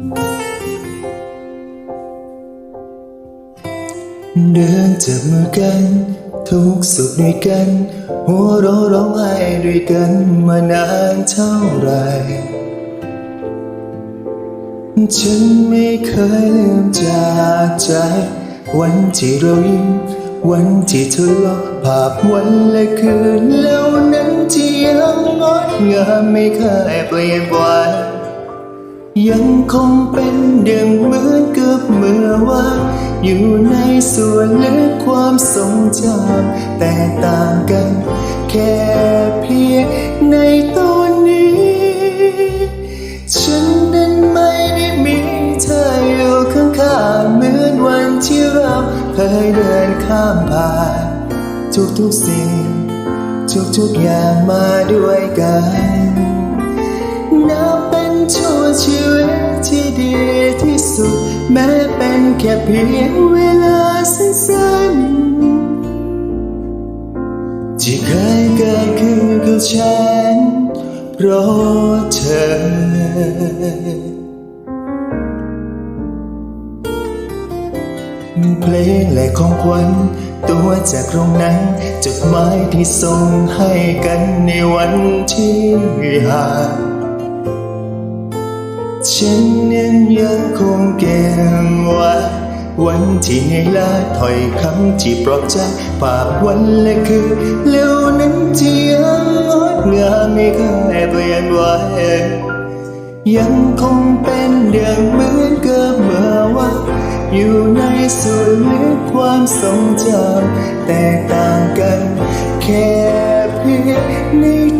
เดินจับมือกัน ทุกสุขด้วยกัน หัวเราะร้องไห้ด้วยกันมานานเท่าไร ฉันไม่เคยลืมจากใจ วันที่เรายิ้มวันที่เธอภาพวันและคืนแล้วนั้นที่ยังงดงามไม่เคยเปลี่ยนไป ยังคงเป็นดังเหมือนกับเมื่อวานอยู่ในส่วนลึกความทรงจำแต่ต่างกัน แค่เพียงในตอนนี้ ฉันนั้นไม่ได้มีเธออยู่ข้างๆเหมือนวันที่เราเคยเดินข้ามผ่านทุกๆสิ่ง ทุกๆอย่างมาด้วยกันนับ ชีวิตที่ดีที่สุด แม้เป็นแค่เพียงเวลาสั้นๆ ที่เคยเกิดขึ้นกับฉันเพราะเธอเพลงและของขวัญตัวจากตรงนั้นจดหมายที่ส่งให้กันในวันที่ห่าง ฉันนั้นยังคงเก็บไว้วันที่เหนื่อยล้าถอยคำที่ปลอบใจภาพวันและคืนแล้วนั้นที่ยังงดงามไม่เคยเปลี่ยนไหวยังคงเป็นเดิมเหมือนกับเมื่อวานอยู่ในส่วนลึกความทรงจำแต่ต่างกัน แค่เพียงในตอนนี้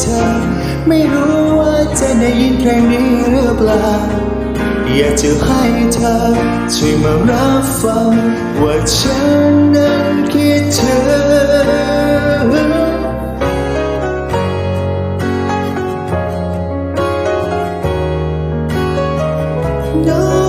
เธอ ไม่รู้ว่าจะได้ยินเพลงนี้หรือเปล่า อยากจะให้เธอ ช่วยมารับฟัง ว่าฉันนั้นคิดถึง No.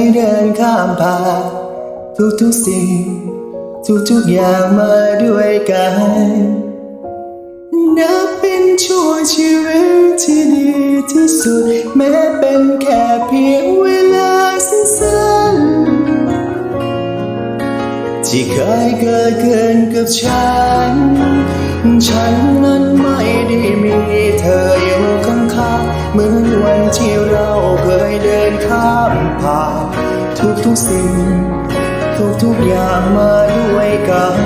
ยเดินข้ามผ่านทุกๆสิ่ง ทุกๆอย่างมาด้วยกัน นับเป็นช่วงชีวิตที่ดีที่สุด แม้เป็นแค่เพียงเวลาสั้นๆที่เคยเกิดขึ้นกับฉัน ฉันนั้น ทุกๆสิ่งทุกอย่างมาด้วยกัน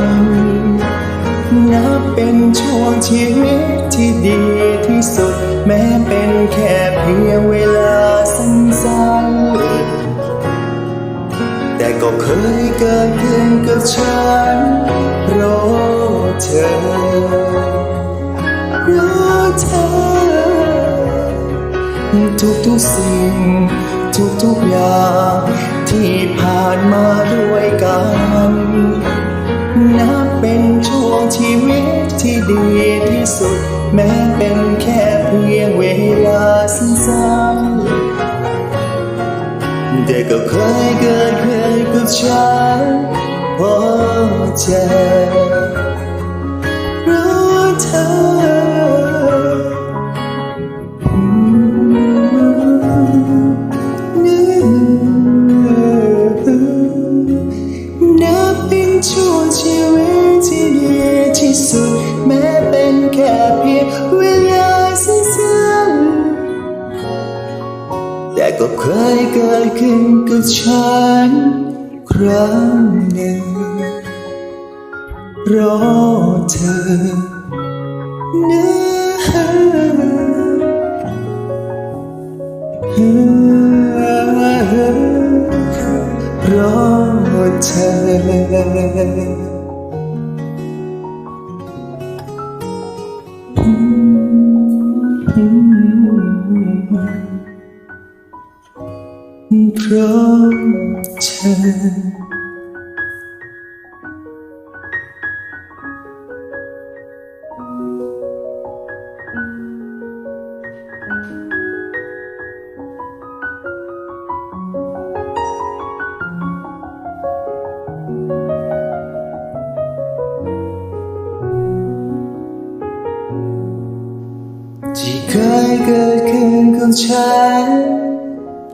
นับเป็นช่วงชีวิตที่ดีที่สุด แม้เป็นแค่เพียงเวลาสั้นๆ แต่ก็เคยเกิดขึ้นกับฉันเพราะเธอเพราะเธอทุกๆสิ่ง ทุกอย่าง ที่ผ่านมาด้วยกัน นับเป็นช่วงชีวิตที่ดีที่สุด แม้เป็นแค่เพียงเวลาสั้นๆแต่ก็เคยเกิดขึ้นกับฉันเพราะเธอเพ พียงเวลายเกิดขึ้นกับฉัน ครั้งหนึ่งรอเธอนะรอเธอ เพราะเธอที่เคยเกิดขึ้นกับฉัน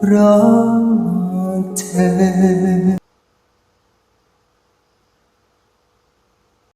เพราะเธอ